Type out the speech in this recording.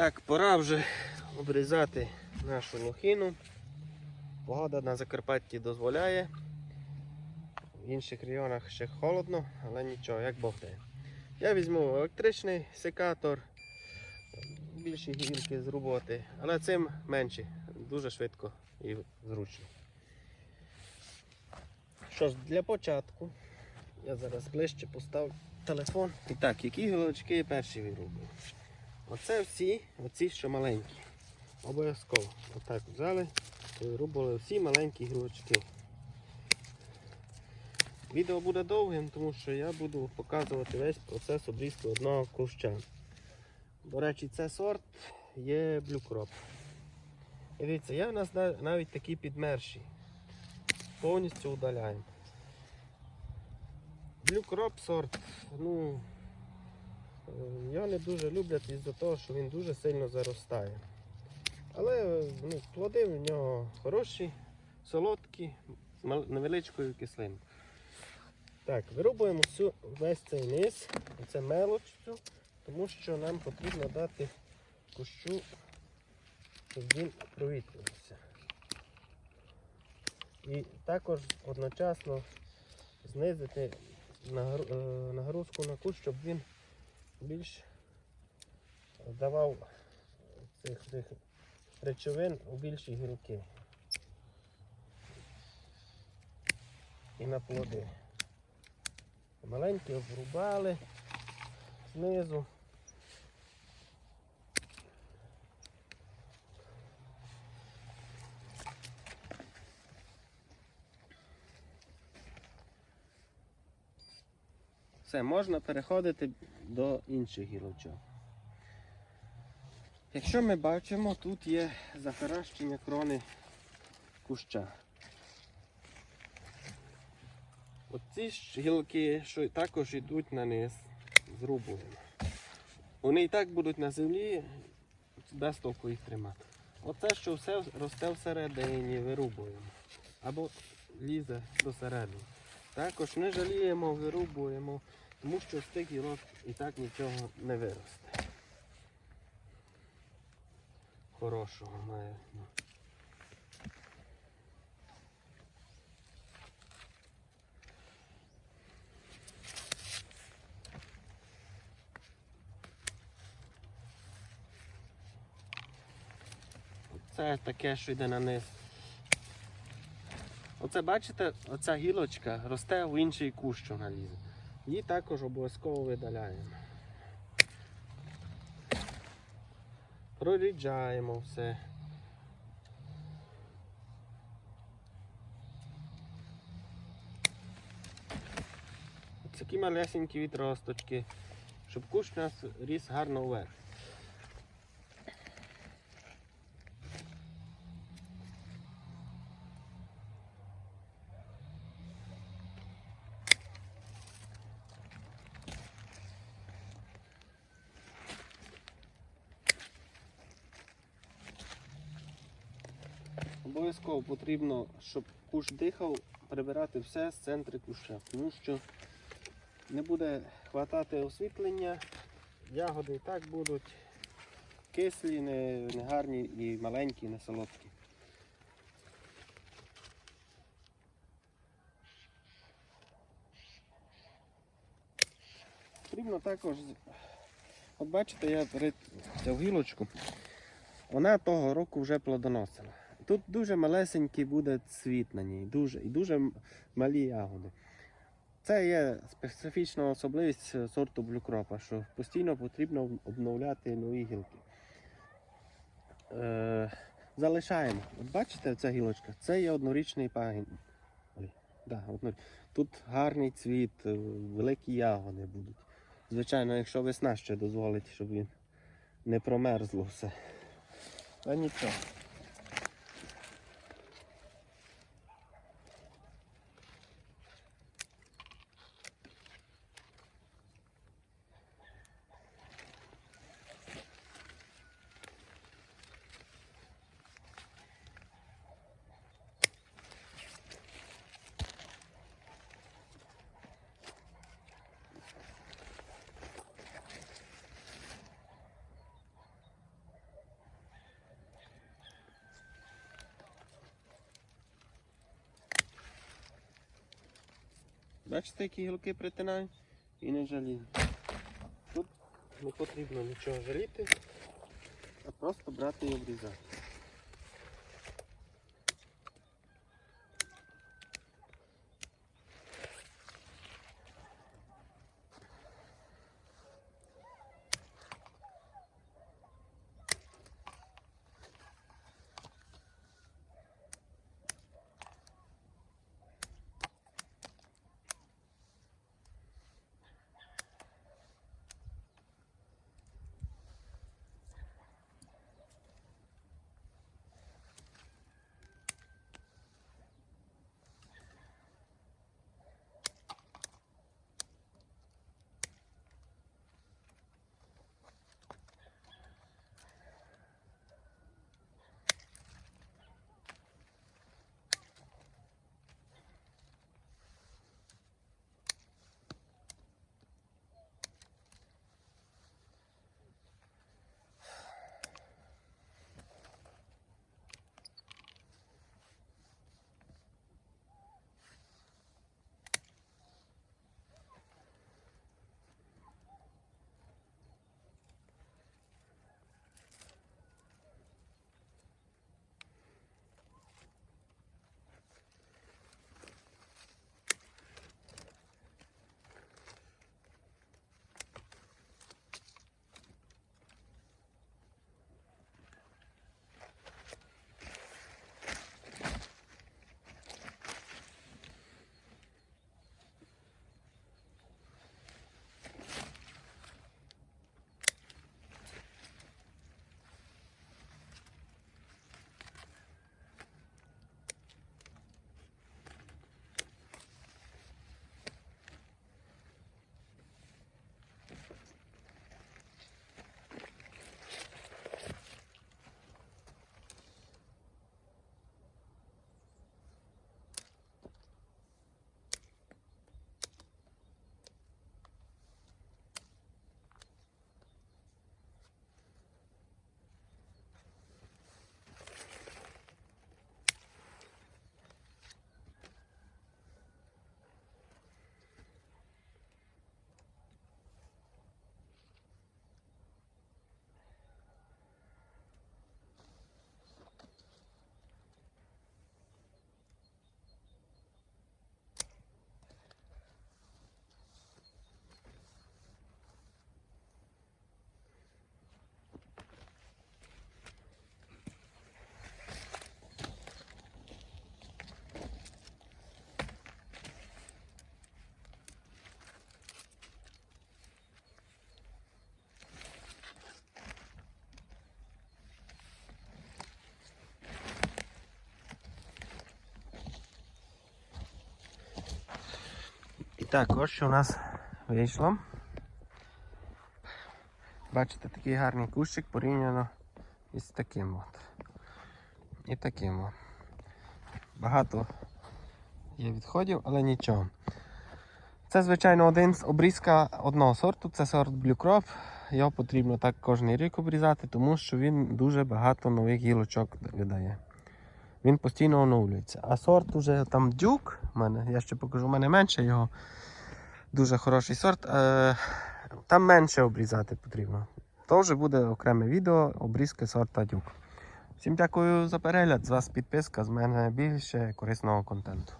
Так, пора вже обрізати нашу лохину. Погода на Закарпатті дозволяє. В інших районах ще холодно, але нічого, як Бог дає. Я візьму електричний секатор, більші гілки зрубати, але цим менші, дуже швидко і зручно. Що ж, для початку я зараз ближче поставлю телефон. І так, які гілочки перші вирубую? Оце всі, оці що маленькі. Обов'язково. Отак взяли і вирубували всі маленькі гілочки. Відео буде довгим, тому що я буду показувати весь процес обрізки одного куща. До речі, це сорт є. І дивіться, я в нас навіть такі підмерші. Повністю удаляємо. Crop сорт, ну, я не дуже люблять із-за того, що він дуже сильно заростає. Але ну, плоди в нього хороші, солодкі, невеличкою кислинкою. Так, вирубуємо всю, весь цей низ, це мелоч, всю, тому що нам потрібно дати кущу, щоб він провітрювався. І також одночасно знизити е, нагрузку на кущ, щоб він більш давав цих, цих речовин у більші гілки. І на плоди. Маленькі обрубали знизу. Все, можна переходити до інших гілочок. Якщо ми бачимо, тут є захаращення крони куща. Оці ж гілки, що також йдуть на низ, зрубуємо. Вони і так будуть на землі, без толку їх тримати. Оце, що все росте всередині, вирубуємо. Або лізе до середини. Також не жаліємо, вирубуємо, тому що з тих гілок і так нічого не виросте. Хорошого має. Це таке, що йде на низ. Оце бачите, оця гілочка росте в інший кущ, що налізе. Її також обов'язково видаляємо. Проріджаємо все. Ось Такі малесенькі відросточки, щоб кущ у нас ріс гарно вверх. Обов'язково потрібно, щоб куш дихав, прибирати все з центру куща, тому що не буде хватати освітлення, ягоди і так будуть кислі, не, не і маленькі, не солодкі. Потрібно також, от бачите, я перед цю гілочку, вона того року вже плодоносила. Тут дуже малесенький буде цвіт на ній, дуже, і дуже малі ягоди. Це є специфічна особливість е, сорту блюкропа, що постійно потрібно обновляти нові гілки. Е, залишаємо. От бачите, ця гілочка? Це є однорічний пагін. Ой, да, одноріч. Тут гарний цвіт, е, великі ягоди будуть. Звичайно, якщо весна ще дозволить, щоб він не промерзло все. Та нічого. Бачите, які гілки притинаю і не жалію. Тут не потрібно нічого жаліти, а просто брати і обрізати. Так, ось що у нас вийшло. Бачите, такий гарний кущик порівняно із таким от. І таким от. Багато є відходів, але нічого. Це, звичайно, один з обрізка одного сорту, це сорт Crop. Його потрібно так кожен рік обрізати, тому що він дуже багато нових гілочок видає. Він постійно оновлюється. А сорт уже там дюк, у мене, я ще покажу, у мене менше його. Дуже хороший сорт. Е, там менше обрізати потрібно. То вже буде окреме відео обрізки сорта дюк. Всім дякую за перегляд. З вас підписка, з мене більше корисного контенту.